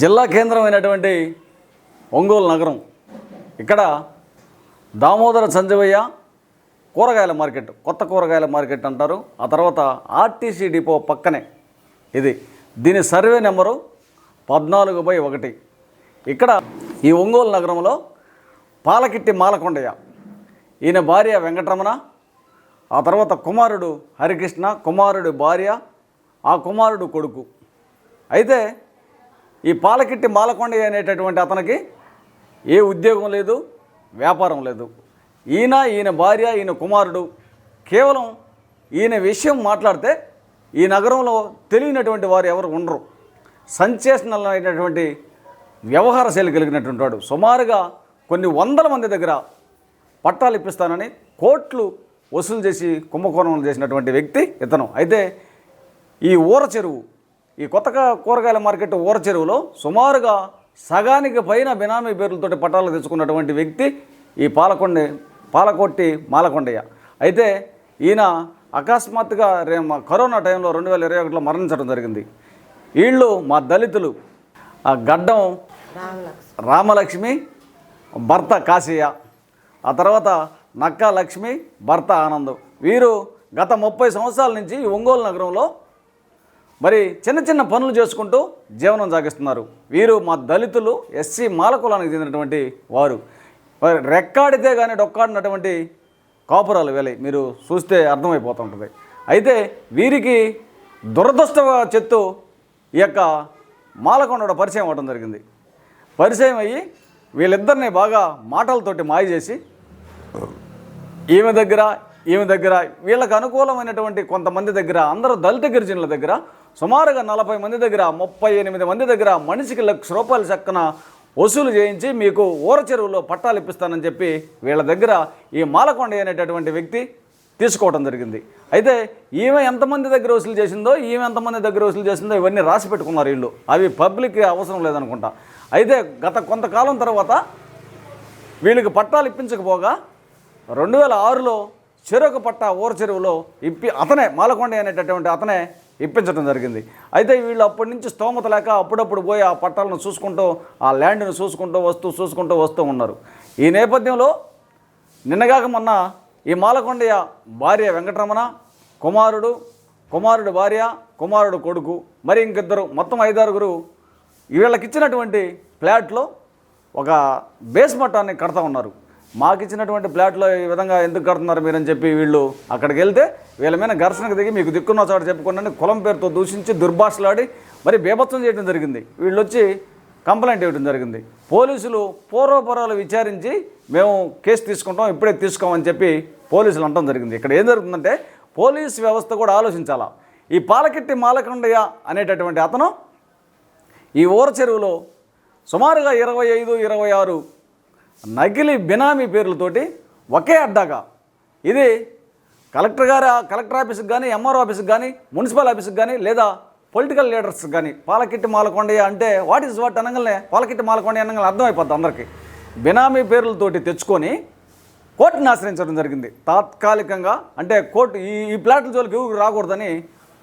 జిల్లా కేంద్రమైనటువంటి ఒంగోలు నగరం. ఇక్కడ దామోదర సంజీవయ్య కూరగాయల మార్కెట్ కొత్త కూరగాయల మార్కెట్ అంటారు. ఆ తర్వాత ఆర్టీసీ డిపో పక్కనే ఇది. దీని సర్వే నెంబరు పద్నాలుగు బై ఒకటి. ఇక్కడ ఈ ఒంగోలు నగరంలో పాలకిట్టి మాలకొండయ్య ఈయన భార్య వెంకటరమణ ఆ తర్వాత కుమారుడు హరికృష్ణ కుమారుడు భార్య ఆ కుమారుడు కొడుకు. అయితే ఈ పాలకిట్టి మాలకొండ అనేటటువంటి అతనికి ఏ ఉద్యోగం లేదు వ్యాపారం లేదు. ఈయన ఈయన భార్య ఈయన కుమారుడు కేవలం ఈయన విషయం మాట్లాడితే ఈ నగరంలో తెలియనటువంటి వారు ఎవరు ఉండరు. సంచేషనల్ అయినటువంటి వ్యవహార శైలి కలిగినటువంటి వాడు. సుమారుగా కొన్ని వందల మంది దగ్గర పట్టాలు ఇప్పిస్తానని కోట్లు వసూలు చేసి కుంభకోణం చేసినటువంటి వ్యక్తి ఇతను. అయితే ఈ ఊర చెరువు ఈ కొత్తగా కూరగాయల మార్కెట్ ఊర చెరువులో సుమారుగా సగానికి పైన బినామీ పేర్లతోటి పట్టాలు తెచ్చుకున్నటువంటి వ్యక్తి ఈ పాలకొండ పాలకొట్టి మాలకొండయ్య. అయితే ఈయన అకస్మాత్తుగా రే మా కరోనా టైంలో రెండు వేల ఇరవై ఒకటిలో మరణించడం జరిగింది. వీళ్ళు మా దళితులు. ఆ గడ్డం రామలక్ష్మి భర్త కాశీయ. ఆ తర్వాత నక్కా లక్ష్మి భర్త ఆనందం. వీరు గత ముప్పై సంవత్సరాల నుంచి ఈ ఒంగోలు నగరంలో మరి చిన్న చిన్న పనులు చేసుకుంటూ జీవనం సాగిస్తున్నారు. వీరు మా దళితులు ఎస్సీ మాలకులానికి చెందినటువంటి వారు. మరి రెక్కాడితే కానీ డొక్కాడినటువంటి కాపురాలు వేలే మీరు చూస్తే అర్థమైపోతుంటుంది. అయితే వీరికి దురదృష్ట చెత్తు ఈ యొక్క మాలకొండ పరిచయం అవ్వడం జరిగింది. పరిచయం అయ్యి వీళ్ళిద్దరిని బాగా మాటలతోటి మాయ చేసి ఈమె దగ్గర ఈమె దగ్గర వీళ్ళకి అనుకూలమైనటువంటి కొంతమంది దగ్గర అందరూ దళిత గిరిజనుల దగ్గర సుమారుగా నలభై మంది దగ్గర ముప్పై ఎనిమిది మంది దగ్గర మనిషికి లక్ష రూపాయల చక్కన వసూలు చేయించి మీకు ఊర చెరువులో పట్టాలు ఇప్పిస్తానని చెప్పి వీళ్ళ దగ్గర ఈ మాలకొండ అనేటటువంటి వ్యక్తి తీసుకోవడం జరిగింది. అయితే ఈమె ఎంతమంది దగ్గర వసూలు చేసిందో ఈమె ఎంతమంది దగ్గర వసూలు చేసిందో ఇవన్నీ రాసి పెట్టుకున్నారు వీళ్ళు. అవి పబ్లిక్ అవసరం లేదనుకుంటా. అయితే గత కొంతకాలం తర్వాత వీళ్ళకి పట్టాలు ఇప్పించకపోగా రెండు వేల ఆరులో చెరుకు పట్ట ఊర చెరువులో ఇప్పి అతనే మాలకొండ అనేటటువంటి అతనే ఇప్పించడం జరిగింది. అయితే వీళ్ళు అప్పటి నుంచి స్తోమత లేక అప్పుడప్పుడు పోయి ఆ పట్టాలను చూసుకుంటూ ఆ ల్యాండ్ను చూసుకుంటూ వస్తూ చూసుకుంటూ వస్తూ ఉన్నారు. ఈ నేపథ్యంలో నిన్నగాక మొన్న ఈ మాలకొండయ్య భార్య వెంకటరమణ కుమారుడు కుమారుడు భార్య కుమారుడు కొడుకు మరి ఇంకిద్దరు మొత్తం ఐదారుగురు వీళ్ళకి ఇచ్చినటువంటి ఫ్లాట్లో ఒక బేస్ మట్టాన్ని కడతా ఉన్నారు. మాకు ఇచ్చినటువంటి ప్లాట్లో ఈ విధంగా ఎందుకు కడుతున్నారు మీరని చెప్పి వీళ్ళు అక్కడికి వెళ్తే వీళ్ళ మీద ఘర్షణకు దిగి మీకు దిక్కున్న చోట చెప్పుకున్నాను కులం పేరుతో దూషించి దుర్భాషలాడి మరి బేభత్సం చేయడం జరిగింది. వీళ్ళు వచ్చి కంప్లైంట్ ఇవ్వడం జరిగింది. పోలీసులు పూర్వపరాలు విచారించి మేము కేసు తీసుకుంటాం ఇప్పుడే తీసుకోమని చెప్పి పోలీసులు అనడం జరిగింది. ఇక్కడ ఏం జరుగుతుందంటే పోలీస్ వ్యవస్థ కూడా ఆలోచించాలా? ఈ పాలకెట్టి మాలకొండయ్య అనేటటువంటి అతను ఈ ఊర చెరువులో సుమారుగా ఇరవై ఐదు ఇరవై ఆరు నకిలీ బినామీ పేర్లతోటి ఒకే అడ్డాగా. ఇది కలెక్టర్ గారి కలెక్టర్ ఆఫీస్కి కానీ ఎంఆర్ఓ ఆఫీస్కి కానీ మున్సిపల్ ఆఫీస్కి కానీ లేదా పొలిటికల్ లీడర్స్ కానీ పాలకిట్టి మాలకొండయ్య అంటే వాట్ ఈజ్ వాట్ అనగానే పాలకిట్టి మాలకొండయ్య అనగానే అర్థమైపోద్ది అందరికీ. బినామీ పేర్లతోటి తెచ్చుకొని కోర్టుని ఆశ్రయించడం జరిగింది. తాత్కాలికంగా అంటే కోర్టు ఈ ఈ ప్లాట్ల జోలికి ఎవరు రాకూడదని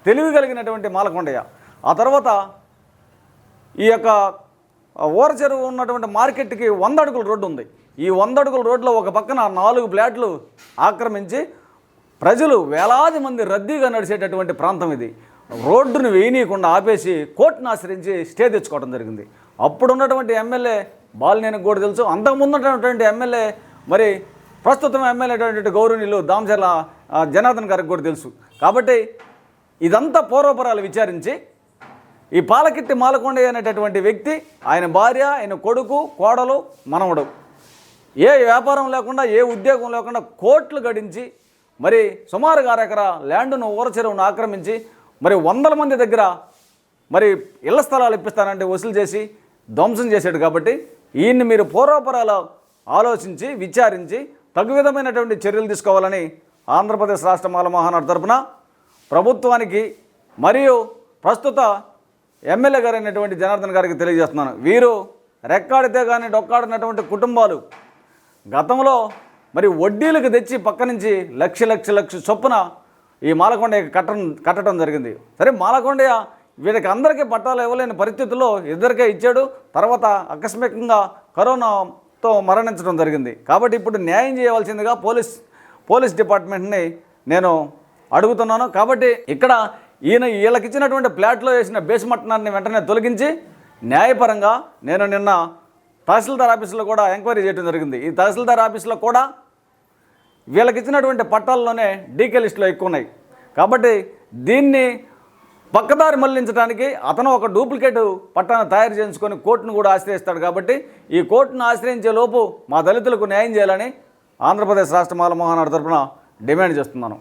తెలివి కలిగినటువంటి మాలకొండయ్య. ఆ తర్వాత ఈ యొక్క ఊర చెరువు ఉన్నటువంటి మార్కెట్కి వంద అడుగుల రోడ్డు ఉంది. ఈ వంద అడుగుల రోడ్లో ఒక పక్కన నాలుగు ఫ్లాట్లు ఆక్రమించి ప్రజలు వేలాది మంది రద్దీగా నడిచేటటువంటి ప్రాంతం ఇది. రోడ్డును వేయనీయకుండా ఆపేసి కోర్టును ఆశ్రయించి స్టే తెచ్చుకోవడం జరిగింది. అప్పుడు ఉన్నటువంటి ఎమ్మెల్యే బాలినేనికి కూడా తెలుసు. అంతకుముందు ఉన్నటువంటి ఎమ్మెల్యే మరి ప్రస్తుతం ఎమ్మెల్యే అటువంటి గౌరవనీయులు దామచర్ల జనార్దన్ గారికి కూడా తెలుసు. కాబట్టి ఇదంతా పూర్వపరాలు విచారించి ఈ పాలకిట్టి మాలకొండయ్య అనేటటువంటి వ్యక్తి ఆయన భార్య ఆయన కొడుకు కోడలు మనవడు. ఏ వ్యాపారం లేకుండా ఏ ఉద్యోగం లేకుండా కోట్లు గడించి మరి సుమారుగా అరెకరా ల్యాండ్ను ఊరచెరువును ఆక్రమించి మరి వందల మంది దగ్గర మరి ఇళ్ళ స్థలాలు ఇప్పిస్తానంటే వసూలు చేసి ధ్వంసం చేశాడు కాబట్టి ఈయన్ని మీరు పూర్వపరాలు ఆలోచించి విచారించి తగు విధమైనటువంటి చర్యలు తీసుకోవాలని ఆంధ్రప్రదేశ్ రాష్ట్ర మాల మహానాడు తరపున ప్రభుత్వానికి మరియు ప్రస్తుత ఎమ్మెల్యే గారు అయినటువంటి జనార్దన్ గారికి తెలియజేస్తున్నాను. వీరు రెక్కాడితే కానీ డొక్కాడినటువంటి కుటుంబాలు. గతంలో మరి వడ్డీలకు తెచ్చి పక్క నుంచి లక్ష లక్ష లక్ష చొప్పున ఈ మాలకొండ కట్టడం కట్టడం జరిగింది. సరే మాలకొండయ్య వీళ్ళకి అందరికీ పట్టాలు ఇవ్వలేని పరిస్థితుల్లో ఇద్దరికే ఇచ్చాడు. తర్వాత ఆకస్మికంగా కరోనాతో మరణించడం జరిగింది. కాబట్టి ఇప్పుడు న్యాయం చేయవలసిందిగా పోలీస్ పోలీస్ డిపార్ట్మెంట్ని నేను అడుగుతున్నాను. కాబట్టి ఇక్కడ ఈయన వీళ్ళకి ఇచ్చినటువంటి ప్లాట్లో వేసిన బేస్ బేస్మట్టనాన్ని వెంటనే తొలగించి న్యాయపరంగా నేను నిన్న తహసీల్దార్ ఆఫీసులో కూడా ఎంక్వైరీ చేయడం జరిగింది. ఈ తహసీల్దార్ ఆఫీసులో కూడా వీళ్ళకి ఇచ్చినటువంటి పట్టాల్లోనే డీకే లిస్టులో ఎక్కువ ఉన్నాయి కాబట్టి దీన్ని పక్కదారి మళ్ళించడానికి అతను ఒక డూప్లికేట్ పట్టాను తయారు చేయించుకొని కోర్టును కూడా ఆశ్రయిస్తాడు కాబట్టి ఈ కోర్టును ఆశ్రయించే లోపు మా దళితులకు న్యాయం చేయాలని ఆంధ్రప్రదేశ్ రాష్ట్ర మాల తరఫున తరపున డిమాండ్ చేస్తున్నాను.